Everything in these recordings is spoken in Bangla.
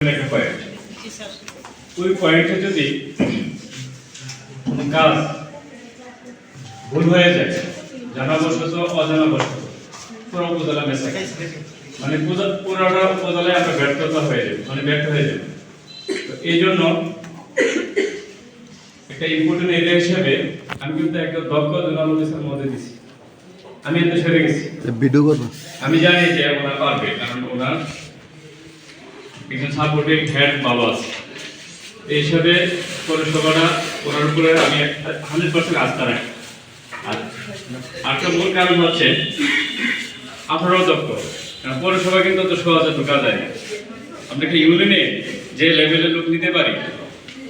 একটা পয়েন্ট ওই পয়েন্টে যদি কাজ ভুল হয়ে যায় জানাবশত অজানাবশত পুরো উপজেলা মেসে মানে পুরোটা উপজেলায় আমরা ব্যর্থতা হয়ে যাবে মানে ব্যর্থ হয়ে যাবে তো এই জন্য একটা ইম্পর্টেন্ট এরিয়া হিসেবে আমি কিন্তু একটা দক্ষ অফিসের মধ্যে দিছি। আমি এতে সেরে গেছি। আমি জানি যে ওনার পারবে কারণ ওনার একজন সাপোর্টিং হ্যান্ড ভালো আছে। এই হিসাবে পৌরসভাটা ওনার উপরে আমি হান্ড্রেড পার্সেন্ট আস্থা রাখি। আর একটা মূল কারণ হচ্ছে আপনারাও দক্ষ কারণ পৌরসভা কিন্তু তো সহজে ঢোকা যায় না। আমরা কি ইউনিয়নে যে লেভেলের লোক নিতে পারি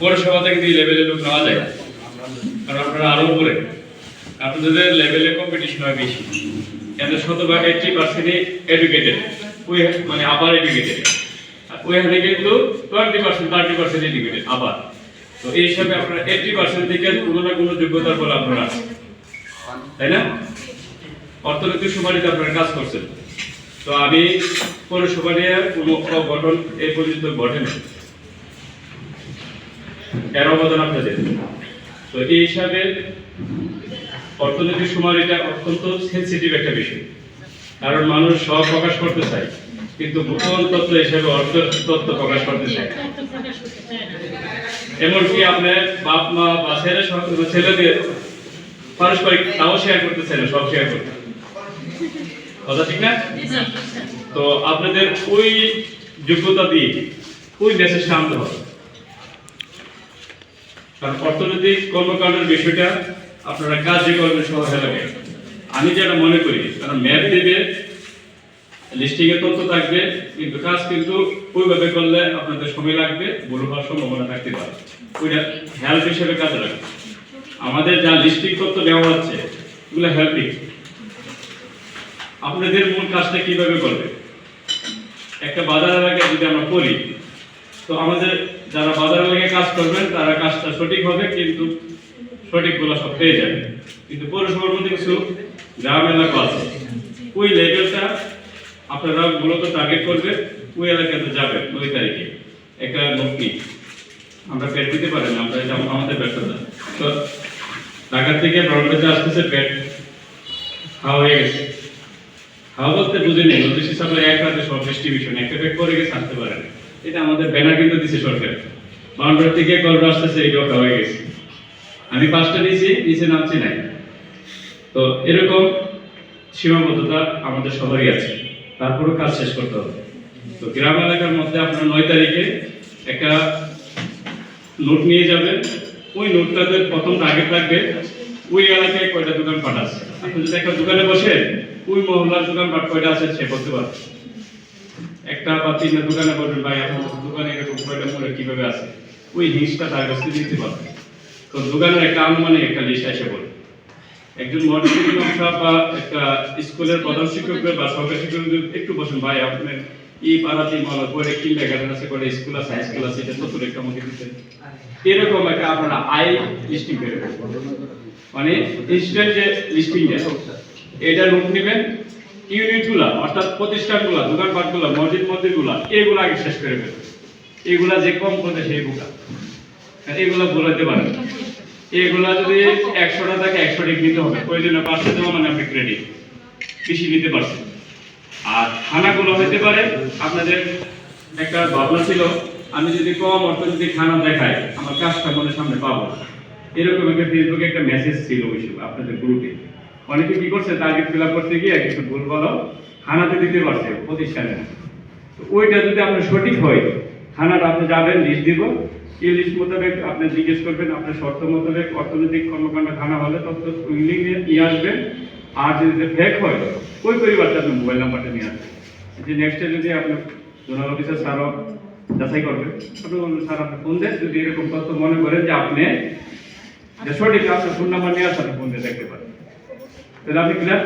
পৌরসভাতে কিন্তু এই লেভেলের লোক নেওয়া যায়, কারণ আপনারা আরও উপরে। আপনাদের লেভেলে কম্পিটিশন হয় বেশি। এদের শতভাগ এইটটি পার্সেন্টই এডুকেটেড উই মানে আবার এডুকেটেড ওই হাতে কিন্তু twenty percent thirty percent educated আবার। তো এই হিসাবে আপনারা এইটটি পার্সেন্ট থেকে যোগ্যতার আপনারা তাই না? অর্থনৈতিক আপনারা কাজ করছেন। তো আমি অঘটন এই পর্যন্ত এর অবদান আপনাদের। তো এই হিসাবে অর্থনৈতিক অত্যন্ত সেন্সিটিভ একটা বিষয়। কারণ মানুষ সব প্রকাশ করতে চায়। কিন্তু গোপন তত্ত্ব হিসেবে অর্থ তত্ত্ব প্রকাশ করতে চায়। এমনকি আপনার বাপ মা বা ছেলে ছেলেদের পারস্পরিক তাও শেয়ার করতে চায় না সব শেয়ার করতে কথা ঠিক না? তো আপনাদের ওই যোগ্যতা দিয়ে ওই দেশের সামনে হবে। কারণ অর্থনৈতিক কর্মকাণ্ডের বিষয়টা আপনারা কাজে কর্মে সহায়তা লাগে আমি যেটা মনে করি কারণ ম্যাপ দেবে লিস্টিং তথ্য থাকবে, কিন্তু কাজ কিন্তু ওইভাবে করলে আপনাদের সময় লাগবে ভুল হওয়ার সম্ভাবনা থাকতে পারে। ওইটা হেল্প হিসেবে কাজে লাগবে। আমাদের যা লিস্টিং তথ্য দেওয়া হচ্ছে, এগুলো হেল্পিং আপনাদের মূল কাজটা কীভাবে করবে? একটা বাজার এলাকায় যদি আমরা করি, তো আমাদের যারা বাজার এলাকায় কাজ করবেন, তারা কাজটা সঠিক হবে, কিন্তু সঠিকগুলো সব পেয়ে যাবে। কিন্তু পৌরসভার মধ্যে কিছু গ্রাম এলাকা আছে। ওই লেভেলটা আপনারা মূলত টার্গেট করবেন ওই এলাকাতে যাবেন ওই তারিখে। একটা নকি আমরা পেট দিতে পারি না, আমরা এটা আমাদের ব্যর্থতা। তো ঢাকা থেকে ব্রহ্মপুত্রে আসতেছে পেট খাওয়া হয়ে গেছে। খাওয়া বলতে বুঝে নেই নোটিশ হিসাবে এক রাতে সব ডিস্ট্রিবিউশন একটা পেট করে গেছে, আসতে পারে। এটা আমাদের ব্যানার কিন্তু দিছে সরকার। বাউন্ডারি থেকে কলরা আসতেছে এইটাও খাওয়া হয়ে গেছে। আমি পাঁচটা নিয়েছি, নিচে নামছি নাই। তো এরকম সীমাবদ্ধতা আমাদের সবারই আছে। তারপরও কাজ শেষ করতে হবে। তো গ্রাম এলাকার মধ্যে আপনার নয় তারিখে একটা নোট নিয়ে যাবেন। ওই নোটটাতে প্রথম টার্গেট থাকবে ওই এলাকায় কয়টা দোকান পাট আছে। আপনি যদি একটা দোকানে বসে ওই মহল্লার দোকান পাট কয়টা আছে সে করতে পারবে একটা বা তিনটা দোকানে বলবেন, ভাই, আপনার দোকানে এরকম কয়টা মূল্য কীভাবে আছে? ওই লিস্টটা তার কাছে দিতে পারবে তো দোকানের একটা আনুমানিক একটা লিস্ট এসে বলবে। একজন মডেলিং সাহেব বা একটা স্কুলের প্রধান শিক্ষকদের বা সরকারি শিক্ষকদের একটু বসুন, ভাই, আপনার পাড়াতে মনে করে গার্ডেন আছে করে স্কুল আছে হাই স্কুল আছে, এটা তত একটু আমাকে দিতেন? এরকম একটা আপনারা আই লিস্টিং করে মানে ইনস্ট্যান্ট যে লিস্টিং এটা নেবেন, ইউনিটগুলা, অর্থাৎ প্রতিষ্ঠানগুলা মসজিদ এগুলো আগে শেষ করে ফেলবেন এগুলা যে কম করে সেই বোকা। এগুলো বলাতে পারেন এগুলা যদি একশোটা থাকে, একশো টিক নিতে হবে। প্রয়োজনে পাঁচশো দেওয়া মানে আপনি ক্রেডিট বেশি নিতে পারছেন আর খানাগুলো হতে পারে, আপনাদের একটা ভাবনা ছিল, আমি যদি কম অর্থনৈতিক খানা দেখাই, আমার কাজটা মনের সামনে পাবো এরকম একটা ফেসবুকে একটা মেসেজ ছিল ওই সময় আপনাদের গ্রুপে অনেকে কি করছে টার্গেট ফিল আপ করতে গিয়ে কিছু ভুল ভালো খানাতে দিতে পারছে প্রতিষ্ঠানে। তো ওইটা যদি আপনার সঠিক হয় থানাটা আপনি যাবেন, লিস্ট দিব লিস্ট মোতাবেক আপনি জিজ্ঞেস করবেন, আপনার শর্ত মোতাবেক অর্থনৈতিক কর্মকাণ্ড খানা হলে তত উইলিং নিয়ে আসবেন। আর যদি ফেক হয়, ওই পরিবারটা আপনি মোবাইল নাম্বারটা নিয়ে আসবেন। যে নেক্সটে যদি আপনি জোনাল অফিসার স্যারও যাচাই করবেন আপনি স্যার, আপনি ফোন দেন। যদি এরকম তথ্য মনে করেন যে আপনি যে সঠিক আপনার ফোন নাম্বার নিয়ে আসেন ফোন দিয়ে দেখতে পারেন। তাহলে আপনি ক্লিয়ার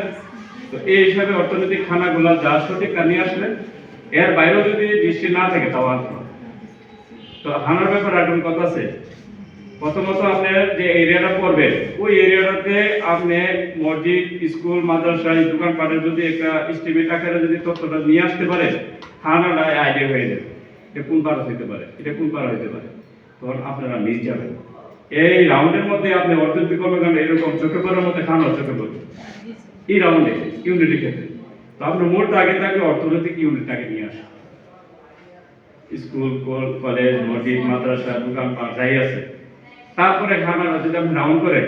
তো এই হিসাবে অর্থনৈতিক খানাগুলো যা সঠিক তা নিয়ে আসলেন এর বাইরেও যদি দৃষ্টি না থাকে, তাও আসবে তো হানার ব্যাপারে এখন কথা আছে? প্রথমত আপনি যে এরিয়াটা পড়বেন, ওই এরিয়াটাতে আপনি মসজিদ, স্কুল, মাদ্রাসা দোকানপাটের যদি একটা এস্টিমেট আকারে যদি তথ্যটা নিয়ে আসতে পারেন থানাটা আইডিয়া হয়ে যাবে। এটা কোন পারা হইতে পারে? এটা কোন পারা হইতে পারে? তখন আপনারা মিস যাবেন। এই রাউন্ডের মধ্যে আপনি অর্থনৈতিক কর্মকাণ্ড এরকম চোখে পড়ার মধ্যে খান চোখে পড়বে। এই রাউন্ডে ইউনিটের ক্ষেত্রে তো আপনার মোট আগে থাকলে অর্থনৈতিক ইউনিটটাকে নিয়ে আসুন স্কুল কলেজ, মসজিদ, মাদ্রাসা দোকানপাট যাই আছে। তারপরে খানা যদি আপনি রাউন্ড করে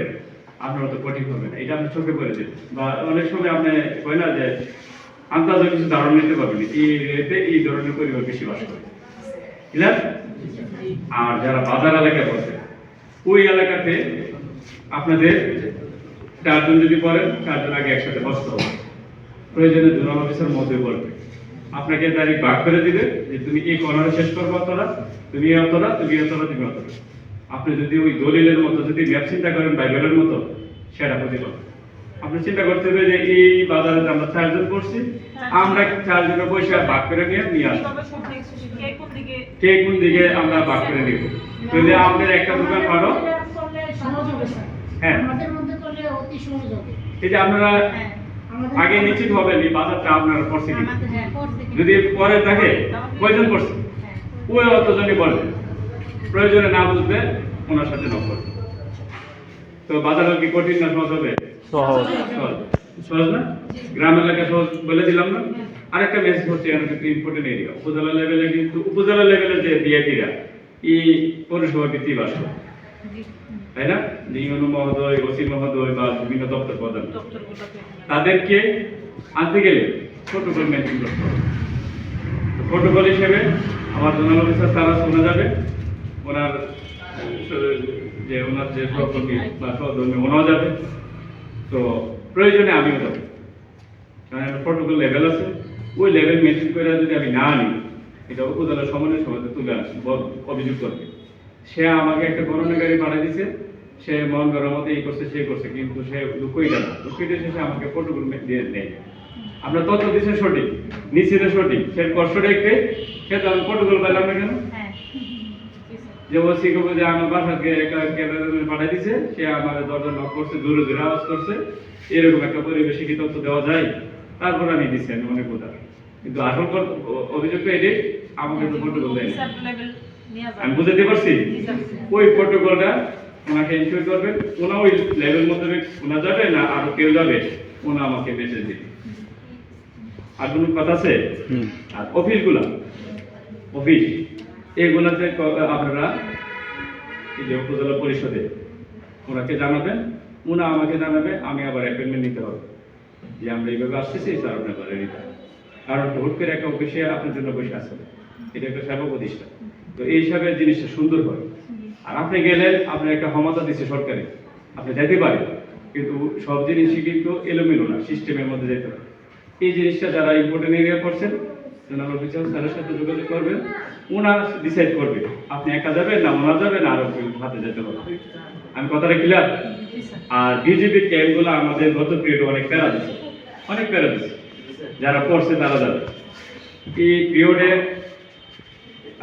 আপনার অত কঠিন হবে না। এটা আপনি চোখে করে দেন বা অনেক সময় আপনি হয় না যে আন্দাজে কিছু ধারণা নিতে পারবেন এই এতে এই ধরনের পরিবার বেশি বাস করে। ক্লিয়ার আর যারা বাজার এলাকায় বসে, ওই এলাকাতে আপনাদের চারজন যদি পড়েন, চারজন আগে একসাথে বসতে হবে। প্রয়োজনে জোনাল অফিসার মধ্যে বলবে আপনাকে তারিখ ভাগ করে দিবে যে তুমি এই কর্নারে শেষ করব অতটা তুমি এই অতটা তুমি অতটা তুমি অতটা। আপনি যদি ওই দলিলের মতো যদি ম্যাপ চিন্তা করেন বাইবেলের মতো সেটা হতে পারে আপনি চিন্তা করতে হবে যে এই বাজারে আমরা চারজন করছি আমরা চারজনের পয়সা ভাগ করে নিয়ে নিয়ে আসব। কে কোন দিকে? কে কোন দিকে আমরা ভাগ করে নিব? তাহলে আপনার একটা দোকান পারো করলে হবে স্যার। হ্যাঁ। আমাদের মধ্যে করলে অতি সহজ হবে। এই যে আপনারা হ্যাঁ। আমাদের আগে নিশ্চিত হবেন এই বাজারটা আপনার করছে কি হ্যাঁ? যদি পরে থাকে কয়জন হ্যাঁ ওই অতজনই বলবে। প্রয়োজনে না বুঝবে ওনার সাথে নক করবে। তো বাজার কি কঠিন না সহজ হবে? সহজ। সহজ। না? গ্রাম এলাকা সহজ বলে দিলাম না? আরেকটা মেসেজ হচ্ছে এখানে কিন্তু ইম্পর্টেন্ট এরিয়া উপজেলা লেভেলে কিন্তু উপজেলা লেভেলে যে বিআইপিরা এই পৌরসভা ভিত্তি বাস করে তাই না? যে ইউনো মহোদয় ওসি মহোদয় বা বিভিন্ন দপ্তর প্রধান। তাদেরকে আনতে গেলে প্রোটোকল মেনটেন করতে হবে। প্রোটোকল হিসেবে আমার জোনাল অফিসার তারা শোনা যাবে। ওনার যে ওনার যে সহকর্মী বা সহধর্মী ওনাও যাবে। তো প্রয়োজনে আমিও যাব। কারণ একটা প্রোটোকল লেভেল আছে। ওই লেভেল মেনটেন করে যদি আমি না আনি এটা উপজেলা সমন্বয় সভাতে তুলে আসি অভিযোগ করবে। সে আমাকে একটা গণনাগারি পাঠিয়ে দিছে। সে মন করার মতো এই করছে সে করছে কিন্তু সে লুকোইটা না। লুকোইটা শেষে আমাকে প্রোটোকল দিয়ে নেয় আপনার তথ্য দিচ্ছে সঠিক নিশ্চিত সঠিক। সে কষ্টটা একটু সে তো আমি প্রোটোকল পাইলাম না কেন? হ্যাঁ। যে ও শিখব যে আমার বাসাকে পাঠিয়ে দিছে। সে আমার দরজা নক করছে দূরে দূরে আওয়াজ করছে। এরকম একটা পরিবেশে কি তথ্য দেওয়া যায়? তারপর আমি দিচ্ছি আমি অনেক উদার কিন্তু আসল অভিযোগ এটি আমাকে তো প্রোটোকল দেয় আমি বুঝাতে পারছি? ওই প্রোটোকলটা ওনাকে ইনশিওর করবেন ওনা ওই লেভেল মধ্যে ওনা যাবে না আরও কেউ যাবে ওনা আমাকে মেসেজ দিবে। আর কোনো কথা আছে? আর অফিসগুলা? অফিস। এগুলাতে আপনারা এই যে উপজেলা পরিষদে ওনাকে জানাবেন ওনা আমাকে জানাবে আমি আবার অ্যাপয়েন্টমেন্ট নিতে হবে। যে আমরা এইভাবে আসতেছি স্যার আপনার ঘরে নিতে হবে। কারণ হুট করে একটা অফিসে আপনার জন্য বসে আছে। এটা একটা সেবা প্রতিষ্ঠান। তো এই হিসাবে জিনিসটা সুন্দর হয়। আর আপনি গেলেন, আপনার একটা ক্ষমতা দিচ্ছে সরকারে। আপনি যেতে পারেন, কিন্তু সব জিনিসই কিন্তু এলোমেলো না, সিস্টেমের মধ্যে যেতে পারে এই জিনিসটা যারা ইম্পর্টেন্ট এরিয়া করছেন জোনাল অফিসার স্যারের সাথে যোগাযোগ করবেন। ওনার ডিসাইড করবে, আপনি একা যাবেন না ওনার যাবেন, আরও হাতে যেতে হবে। আমি কথাটা ক্লিয়ার আর বিজেপি ক্যাম্পগুলো আমাদের গত পিরিয়ডে অনেক প্যারা দিচ্ছে অনেক প্যারা দিচ্ছে যারা পড়ছে তারা যাবে। এই পিরিয়ডে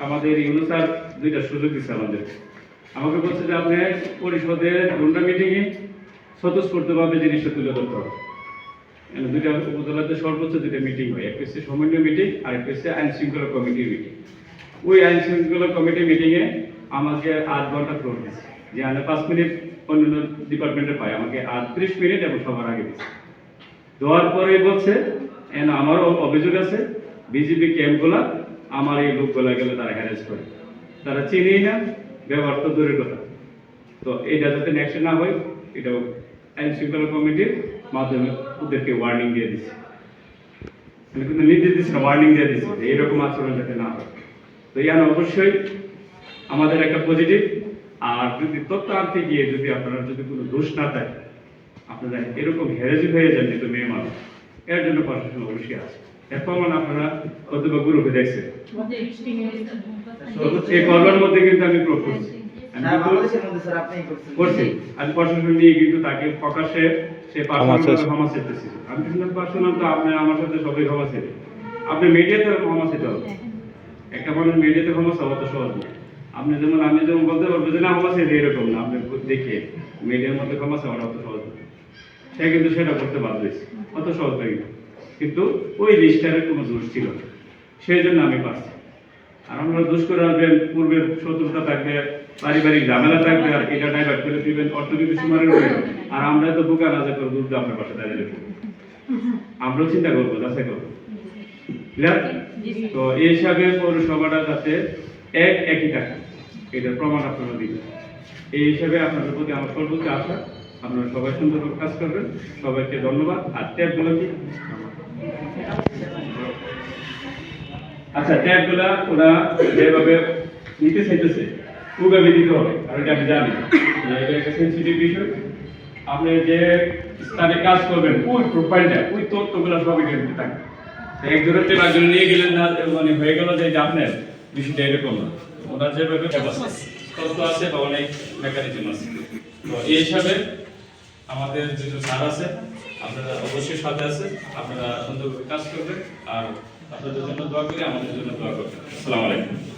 আমাদের ইউনুসার দুইটা সুযোগ দিচ্ছে আমাদের আমাকে বলছে যে আপনি পরিষদের দুটা মিটিংয়ে স্বতঃস্ফূর্তভাবে জিনিসটা তুলে ধরতে হবে। দুইটা উপজেলাতে সর্বোচ্চ দুইটা মিটিং হয় একটা হচ্ছে সমন্বয় মিটিং আর একটা হচ্ছে আইন শৃঙ্খলা কমিটির মিটিং। ওই আইন শৃঙ্খলা কমিটি মিটিংয়ে আমাকে আট ঘণ্টা ফ্লোর দিচ্ছে যে আমি পাঁচ মিনিট অন্যান্য ডিপার্টমেন্টে পাই, আমাকে আট ত্রিশ মিনিট এবং সবার আগে দিচ্ছে দেওয়ার পরে বলছে এন আমারও অভিযোগ আছে বিজেপি ক্যাম্পগুলা আমার এই লোকগুলা গেলে তারা হ্যারেস করে। তারা চিনেই না, ব্যবহার তো দূরের কথা। তো এটা যাতে নেক্সট না হয় এটা আইন শৃঙ্খলা কমিটির মাধ্যমে ওদেরকে ওয়ার্নিং দিয়ে দিচ্ছে। কিন্তু নির্দেশ দিচ্ছে না ওয়ার্নিং দিয়ে দিচ্ছে যে এরকম আচরণ যাতে না হয়। তো ইয়ান, অবশ্যই আমাদের একটা পজিটিভ আর যদি তথ্য আনতে গিয়ে যদি আপনারা যদি কোনো দোষ না থাকে আপনারা এরকম হেরেজি হয়ে যান যেহেতু মেয়ে মানুষ, এর জন্য প্রশাসন অবশ্যই আছে আপনারা গ্রুপে দেখছেন এই মধ্যে কিন্তু আমি করছি। মধ্যে স্যার আপনি করছেন। করছি। আমি প্রশাসন নিয়ে কিন্তু তাকে প্রকাশ্যে সে ক্ষমা পার্সোনাল চেয়েছে। ক্ষমা চেতেছি আমি কিন্তু পার্সোনাল তো আপনি আমার সাথে সবাই ক্ষমা চেতে আপনি মিডিয়াতে ক্ষমা চেতে হবে একটা মানুষ মিডিয়াতে ক্ষমা চাওয়া তো সহজ না। আপনি যেমন আমি যেমন বলতে পারব যে না ক্ষমা চেয়ে এরকম না। আপনি দেখে মিডিয়ার মধ্যে ক্ষমা চাওয়াটা অত সহজ না। সে কিন্তু সেটা করতে বাধ্য হয়েছে। অত সহজ হয়ে গেল। কিন্তু ওই লিস্টারের কোনো দোষ ছিল না। সেই জন্য আমি পারছি। আর আমরা দোষ করে আসবেন পূর্বের শত্রুতা থাকবে পারিবারিক ঝামেলা থাকবে আর এটা ডাইভার্ট করে দিবেন অর্থনীতি সুমারের উপরে। আর আমরা তো বোকা রাজা করে দুধ আপনার পাশে দাঁড়িয়ে আমরাও চিন্তা করব যাচাই করব। তো এই হিসাবে পৌরসভাটা যাতে এক একই টাকা এটার প্রমাণ আপনারা দিবেন। এই হিসাবে আপনাদের প্রতি আমার সর্বোচ্চ আশা। আপনারা সবাই সুন্দর করে কাজ করবেন। সবাইকে ধন্যবাদ। আর ট্যাবগুলো কি আচ্ছা ট্যাবগুলা ওরা যেভাবে নিতে চাইতেছে, ওভাবে দিতে হবে আর এটা আমি জানি। এটা একটা সেন্সিটিভ বিষয়। আপনি যে স্থানে কাজ করবেন, ওই প্রোফাইলটা ওই তথ্যগুলো সব এখানে দিতে থাকবে একজনের থেকে একজনে নিয়ে গেলেন না মানে হয়ে গেল যে এটা আপনার, বিষয়টা এরকম না। ওনার যেভাবে তথ্য আছে বা অনেক মেকানিজম আছে। তো এই হিসাবে আমাদের যেটা স্যার আছে, আপনারা অবশ্যই সাথে আছে আপনারা সুন্দরভাবে কাজ করবেন। আর আপনাদের জন্য দোয়া করি আমাদের জন্য দোয়া করি আসসালামু আলাইকুম।